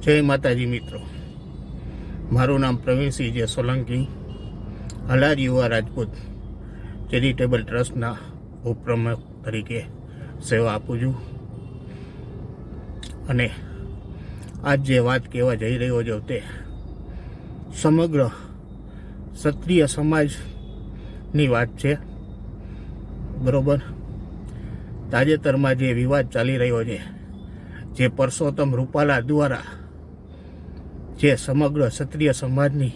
જય માતાજી મિત્રો. મારું નામ પ્રવીણસિંહ જે સોલંકી હલાર યુવા રાજપૂત, ચેરિટેબલ ટ્રસ્ટના ઉપપ્રમુખ તરીકે સેવા આપું છું. અને આજ જે વાત કહેવા જઈ રહ્યો છું તે સમગ્ર ક્ષત્રિય સમાજની વાત છે. બરોબર? તાજેતરમાં જે વિવાદ ચાલી રહ્યો છે, જે પરસોત્તમ રૂપાલા દ્વારા જે સમગ્ર ક્ષત્રિય સમાજની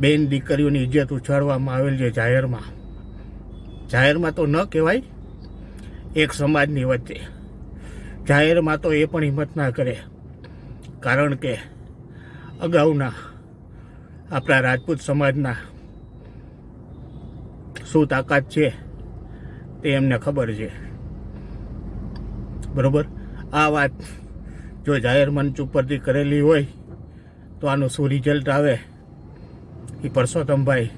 બેન દીકરીઓની ઇજ્જત ઉછાળવામાં આવેલ છે જાહેરમાં. જાહેરમાં તો ન કહેવાય, એક સમાજની વચ્ચે. જાહેરમાં તો એ પણ હિંમત ના કરે. કારણ કે અગાઉના આપણા રાજપૂત સમાજના શું તાકાત છે તે એમને ખબર છે. બરોબર? આ વાત જો જાહેર મંચ ઉપરથી કરેલી હોય તો આનું શું રિઝલ્ટ આવે? એ પરસોત્તમભાઈ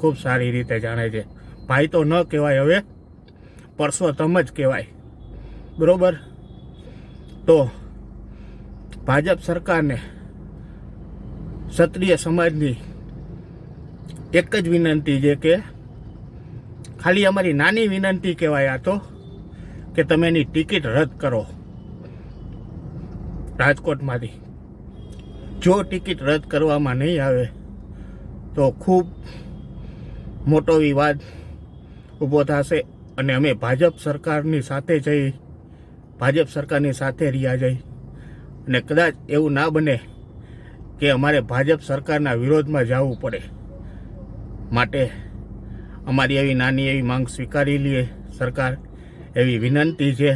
ખૂબ સારી રીતે જાણે છે. ભાઈ તો ન કહેવાય હવે, પરસોત્તમ જ કહેવાય. બરાબર? તો ભાજપ સરકારને ક્ષત્રિય સમાજની એક જ વિનંતી છે કે, ખાલી અમારી નાની વિનંતી કહેવાય આ તો, કે તમે એની ટિકિટ રદ કરો. રાજકોટમાંથી. જો ટિકિટ રદ કરવામાં નહીં આવે, તો ખૂબ મોટો વિવાદ ઊભો થશે અને અમે ભાજપ સરકારની સાથે જઈ, ભાજપ સરકારની સાથે રહ્યા જઈ. અને કદાચ એવું ના બને કે અમારે ભાજપ સરકારના વિરોધમાં જવું પડે. માટે અમારી એવી નાની એવી માંગ સ્વીકારી લઈએ સરકાર, એવી વિનંતી છે.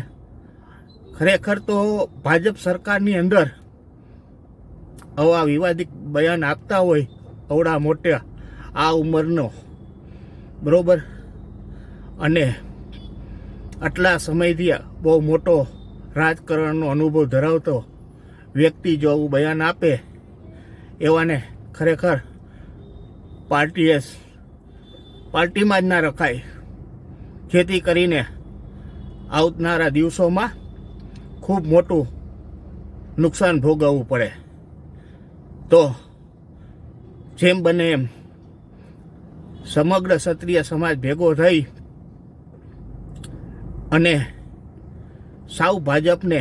ખરેખર તો ભાજપ સરકારની અંદર આવા વિવાદિત બયાન આપતા હોય અવડા મોટા આ ઉંમરનો. બરોબર? અને આટલા સમયથી બહુ મોટો રાજકારણનો અનુભવ ધરાવતો વ્યક્તિ જો આવું બયાન આપે, એવાને ખરેખર પાર્ટીએ પાર્ટીમાં જ ના રખાય. ખેતી કરીને આવનારા દિવસોમાં ખૂબ મોટું નુકસાન ભોગવવું પડે. તો જેમ બને એમ. સમગ્ર ક્ષત્રિય સમાજ ભેગો થઈ અને સાવ ભાજપને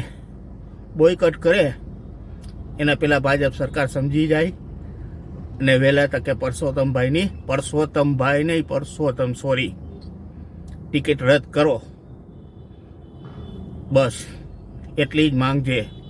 બોયકટ કરે, એના પહેલાં ભાજપ સરકાર સમજી જાય. અને વહેલા તકે પરસોત્તમભાઈની પરસોત્તમભાઈ નહીં, પરસોત્તમ સોરી ટિકિટ રદ કરો. બસ, એટલી જ માંગ છે.